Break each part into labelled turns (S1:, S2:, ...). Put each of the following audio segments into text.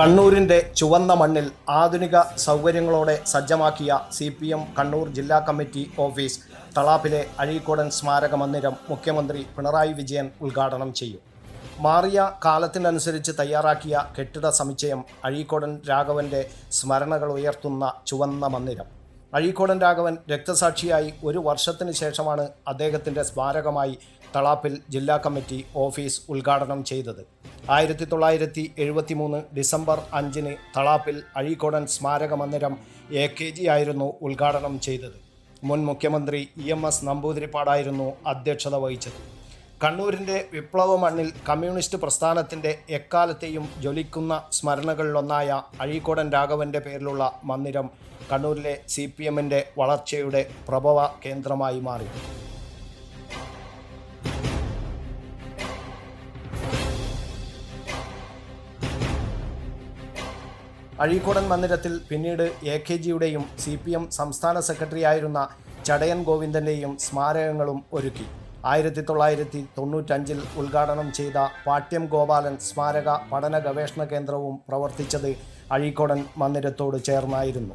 S1: കണ്ണൂരിന്റെ ചുവന്ന മണ്ണിൽ ആധുനിക സൗകര്യങ്ങളോടെ സജ്ജമാക്കിയ സി പി എം കണ്ണൂർ ജില്ലാ കമ്മിറ്റി ഓഫീസ് തളാപ്പിലെ അഴീക്കോടൻ സ്മാരക മന്ദിരം മുഖ്യമന്ത്രി പിണറായി വിജയൻ ഉദ്ഘാടനം ചെയ്യും. മാറിയ കാലത്തിനനുസരിച്ച് തയ്യാറാക്കിയ കെട്ടിട സമുച്ചയം അഴീക്കോടൻ രാഘവന്റെ സ്മരണകൾ ഉയർത്തുന്ന ചുവന്ന മന്ദിരം. അഴീക്കോടൻ രാഘവൻ രക്തസാക്ഷിയായി ഒരു വർഷത്തിന് ശേഷമാണ് അദ്ദേഹത്തിന്റെ സ്മാരകമായി തളാപ്പിൽ ജില്ലാ കമ്മിറ്റി ഓഫീസ് ഉദ്ഘാടനം ചെയ്തത്. ആയിരത്തി തൊള്ളായിരത്തി എഴുപത്തി മൂന്ന് ഡിസംബർ അഞ്ചിന് തളാപ്പിൽ അഴീക്കോടൻ സ്മാരക മന്ദിരം എ കെ ജി ആയിരുന്നു ഉദ്ഘാടനം ചെയ്തത്. മുൻ മുഖ്യമന്ത്രി ഇ എം എസ് നമ്പൂതിരിപ്പാടായിരുന്നു അധ്യക്ഷത വഹിച്ചത്. കണ്ണൂരിന്റെ വിപ്ലവ മണ്ണിൽ കമ്മ്യൂണിസ്റ്റ് പ്രസ്ഥാനത്തിന്റെ എക്കാലത്തെയും ജ്വലിക്കുന്ന സ്മരണകളിലൊന്നായ അഴീക്കോടൻ രാഘവന്റെ പേരിലുള്ള മന്ദിരം കണ്ണൂരിലെ സി പി എമ്മിന്റെ വളർച്ചയുടെ പ്രഭവ കേന്ദ്രമായി മാറി. അഴീക്കോടൻ മന്ദിരത്തിൽ പിന്നീട് എ കെ ജിയുടെയും സി പി എം സംസ്ഥാന സെക്രട്ടറിയായിരുന്ന ചടയൻ ഗോവിന്ദന്റെയും സ്മാരകങ്ങളും ഒരുക്കി. ആയിരത്തി തൊള്ളായിരത്തി തൊണ്ണൂറ്റഞ്ചിൽ ഉദ്ഘാടനം ചെയ്ത പാട്യം ഗോപാലൻ സ്മാരക പഠന ഗവേഷണ കേന്ദ്രവും പ്രവർത്തിച്ചത് അഴീക്കോടൻ മന്ദിരത്തോട് ചേർന്നായിരുന്നു.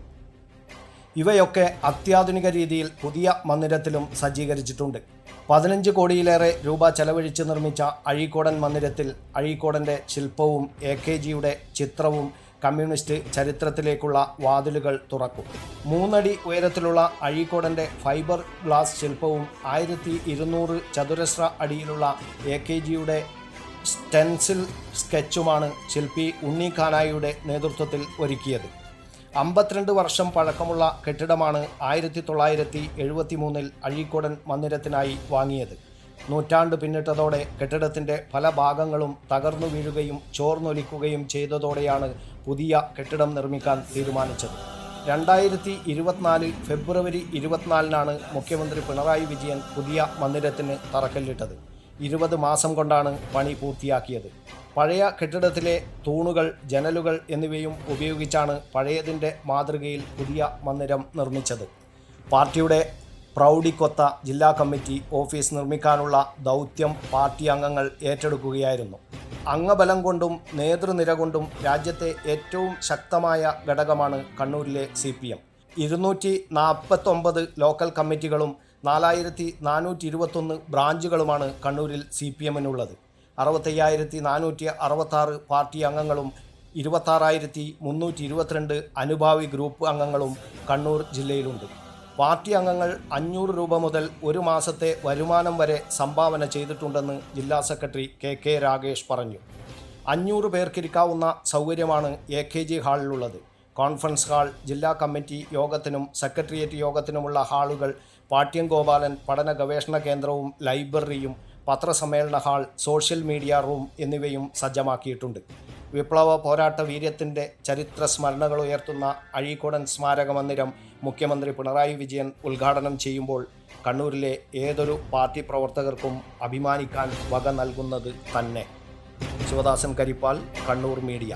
S1: ഇവയൊക്കെ അത്യാധുനിക രീതിയിൽ പുതിയ മന്ദിരത്തിലും സജ്ജീകരിച്ചിട്ടുണ്ട്. പതിനഞ്ച് കോടിയിലേറെ രൂപ ചെലവഴിച്ച് നിർമ്മിച്ച അഴീക്കോടൻ മന്ദിരത്തിൽ അഴീക്കോടന്റെ ശില്പവും എ കെ ജിയുടെ ചിത്രവും കമ്മ്യൂണിസ്റ്റ് ചരിത്രത്തിലേക്കുള്ള വാതിലുകൾ തുറക്കും. മൂന്നടി ഉയരത്തിലുള്ള അഴീക്കോടന്റെ ഫൈബർ ഗ്ലാസ് ശില്പവും ആയിരത്തി ഇരുന്നൂറ് ചതുരശ്ര അടിയിലുള്ള എ കെ ജിയുടെ സ്റ്റെൻസിൽ സ്കെച്ചുമാണ് ശില്പി ഉണ്ണി ഖാനായിയുടെ നേതൃത്വത്തിൽ ഒരുക്കിയത്. അമ്പത്തിരണ്ട് വർഷം പഴക്കമുള്ള കെട്ടിടമാണ് ആയിരത്തി തൊള്ളായിരത്തി എഴുപത്തി മൂന്നിൽ അഴീക്കോടൻ മന്ദിരത്തിനായി വാങ്ങിയത്. നൂറ്റാണ്ട് പിന്നിട്ടതോടെ കെട്ടിടത്തിന്റെ പല ഭാഗങ്ങളും തകർന്നു വീഴുകയും ചോർന്നൊലിക്കുകയും ചെയ്തതോടെയാണ് പുതിയ കെട്ടിടം നിർമ്മിക്കാൻ തീരുമാനിച്ചത്. രണ്ടായിരത്തി ഇരുപത്തിനാല് ഫെബ്രുവരി ഇരുപത്തിനാലിനാണ് മുഖ്യമന്ത്രി പിണറായി വിജയൻ പുതിയ മന്ദിരത്തിന് തറക്കല്ലിട്ടത്. ഇരുപത് മാസം കൊണ്ടാണ് പണി പൂർത്തിയാക്കിയത്. പഴയ കെട്ടിടത്തിലെ തൂണുകൾ ജനലുകൾ എന്നിവയും ഉപയോഗിച്ചാണ് പഴയതിന്റെ മാതൃകയിൽ പുതിയ മന്ദിരം നിർമ്മിച്ചത്. പാർട്ടിയുടെ പ്രൗഢിക്കൊത്ത ജില്ലാ കമ്മിറ്റി ഓഫീസ് നിർമ്മിക്കാനുള്ള ദൗത്യം പാർട്ടി അംഗങ്ങൾ ഏറ്റെടുക്കുകയായിരുന്നു. അംഗബലം കൊണ്ടും നേതൃനിര കൊണ്ടും രാജ്യത്തെ ഏറ്റവും ശക്തമായ ഘടകമാണ് കണ്ണൂരിലെ സി പി എം ഇരുന്നൂറ്റി നാൽപ്പത്തൊമ്പത് ലോക്കൽ കമ്മിറ്റികളും നാലായിരത്തി നാനൂറ്റി ഇരുപത്തൊന്ന് ബ്രാഞ്ചുകളുമാണ് കണ്ണൂരിൽ സി പി എമ്മിനുള്ളത് അറുപത്തയ്യായിരത്തി നാനൂറ്റി അറുപത്താറ് പാർട്ടി അംഗങ്ങളും ഇരുപത്താറായിരത്തി മുന്നൂറ്റി ഇരുപത്തിരണ്ട് അനുഭാവി ഗ്രൂപ്പ് അംഗങ്ങളും കണ്ണൂർ ജില്ലയിലുണ്ട്. പാർട്ടി അംഗങ്ങൾ അഞ്ഞൂറ് രൂപ മുതൽ ഒരു മാസത്തെ വരുമാനം വരെ സംഭാവന ചെയ്തിട്ടുണ്ടെന്ന് ജില്ലാ സെക്രട്ടറി കെ കെ രാഗേഷ് പറഞ്ഞു. അഞ്ഞൂറ് പേർക്കിരിക്കാവുന്ന സൗകര്യമാണ് എ കെ ജി ഹാളിലുള്ളത്. കോൺഫറൻസ് ഹാൾ ജില്ലാ കമ്മിറ്റി യോഗത്തിനും സെക്രട്ടേറിയറ്റ് യോഗത്തിനുമുള്ള ഹാളുകൾ പാട്യം ഗോപാലൻ പഠന ഗവേഷണ കേന്ദ്രവും ലൈബ്രറിയും പത്രസമ്മേളന ഹാൾ സോഷ്യൽ മീഡിയ റൂം എന്നിവയും സജ്ജമാക്കിയിട്ടുണ്ട്. വിപ്ലവ പോരാട്ട വീര്യത്തിന്റെ ചരിത്ര സ്മരണകൾ ഉയർത്തുന്ന അഴീക്കോടൻ സ്മാരക മന്ദിരം മുഖ്യമന്ത്രി പിണറായി വിജയൻ ഉദ്ഘാടനം ചെയ്യുമ്പോൾ കണ്ണൂരിലെ ഏതൊരു പാർട്ടി പ്രവർത്തകർക്കും അഭിമാനിക്കാൻ വക നൽകുന്നത് തന്നെ. Sivadasan Karippal Kannur media.